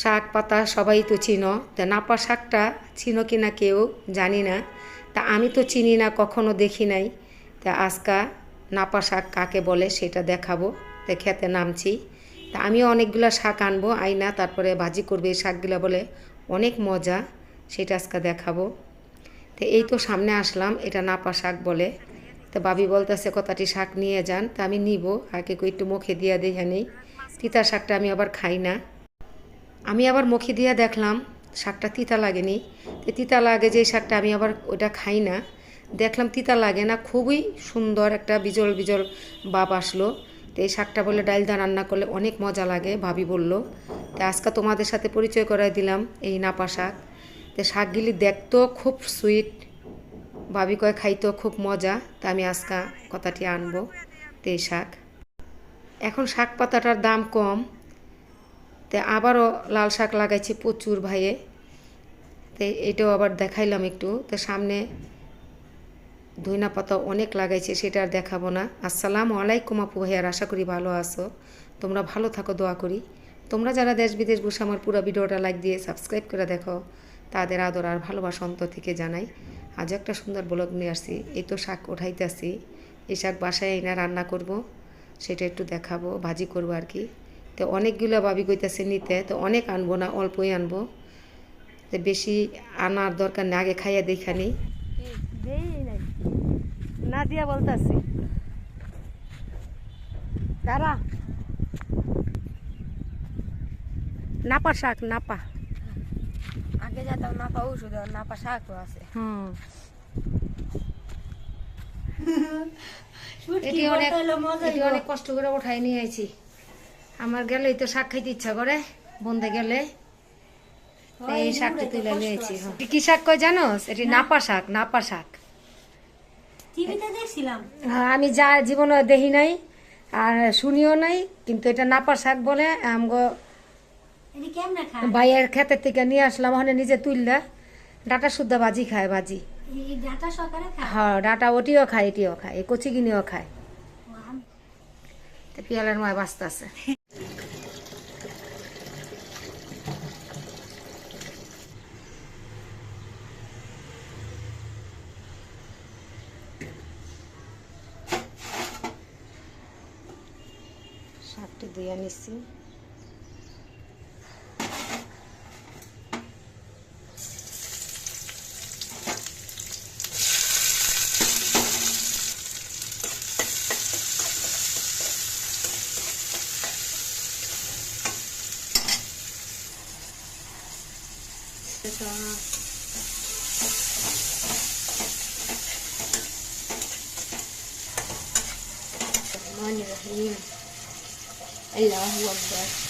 শাক পাতা সবাই তো চিনো, তা নাপা শাকটা চিনো কি না কেউ জানি না, তা আমি তো চিনি না, কখনো দেখি নাই। তা আজকা নাপা শাক কাকে বলে সেটা দেখাবো, তা খেতে নামছি। তা আমিও অনেকগুলো শাক আনব, আইনা তারপরে ভাজি করবে, এই শাকগুলো বলে অনেক মজা, সেটা আজকে দেখাবো। তো এই তো সামনে আসলাম, এটা নাপা শাক বলে। তো বাবি বলতেছে কতটি শাক নিয়ে যান। তা আমি নিব আগে একটু মুখে দিয়া দিয়ে নেই তিতা শাকটা আমি আবার খাই না। আমি আবার মুখে দিয়ে দেখলাম, শাকটা তিতা লাগেনি। তো তিতা লাগে যে শাকটা আমি আবার ওটা খাই না। দেখলাম তিতা লাগে না, খুবই সুন্দর একটা বিজল বিজল বাপ আসলো। তো এই শাকটা বলে ডাল দা রান্না করলে অনেক মজা লাগে, ভাবি বলল। তো আজকে তোমাদের সাথে পরিচয় করাই দিলাম এই নাপা শাক। তো শাকগুলি দেখতেও খুব সুইট, ভাবি কয় খাইতেও খুব মজা, তা আমি আজকা কথাটি আনব, তো এই শাক। এখন শাক পাতাটার দাম কম তো আবারও লাল শাক লাগাইছে প্রচুর ভাইয়ে। তো এটাও আবার দেখাইলাম একটু। তো সামনে ধইনা পাতা অনেক লাগাইছে, সেটা আর দেখাবো না। আসসালামু আলাইকুম আপু ভাইয়ার আশা করি ভালো আছো। তোমরা ভালো থাকো, দোয়া করি। তোমরা যারা দেশ বিদেশ বসে আমার পুরো ভিডিওটা লাইক দিয়ে সাবস্ক্রাইব করে দেখো, তাদের আদর আর ভালোবাসা অন্তর থেকে জানাই। আজ একটা সুন্দর ব্লগ নিয়ে আসছি। এই তো শাক উঠাইতে আসছি এই শাক বাসায় এনে রান্না করব, সেটা একটু দেখাবো, ভাজি করব আর কি। তো অনেকগুলো ভাবি কইতেছে নিতে তো অনেক আনব না অল্পই আনব। তো বেশি আনার দরকার না আগে খাইয়া দেখানি দেই নাই। না দিয়া বলতাছি। দাঁড়া। নাপা শাক নাপা। আগে যেতাম নাপা ওষুধ নাপা শাকও আছে। হুম। এটি অনেক এটি অনেক কষ্ট করে উঠাই নিয়ে আইছি। আমার গেলেই তো শাক খাইতে ইচ্ছা করে বন্ধে গেলে এই শাকটা তুলে নিয়েছি হ্যাঁ। কি শাক কয় জানোস এটি নাপা শাক নাপা শাক। হ্যাঁ, আমি যা জীবনে দেখি নাই আর শুনিও নাই কিন্তু এটা নাপা শাক বলে আমগো ভাইয়ের ক্ষেতের থেকে নিয়ে আসলাম ওখানে নিজে তুললা ডাটা শুদ্ধ ভাজি খায় ভাজি। ডাটা হ্যাঁ ডাটা ওটিও খায় এটিও খায় কচি গিনিও খায়। পিয়ালের মায় বাস্তা আছে দিয়ে নিচ্ছি এটা الرحمن الرحيم I love work.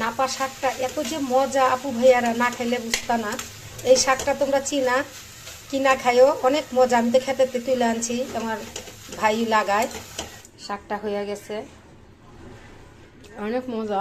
নাপা শাকটা এত যে মজা, আপু ভাইয়ারা না খাইলে বুঝতা না। এই শাকটা তোমরা চিনা, কিনা খাইও অনেক মজা। আমি তো খেতে তুলে আনছি, আমার ভাই লাগায়। শাকটা হয়ে গেছে। অনেক মজা।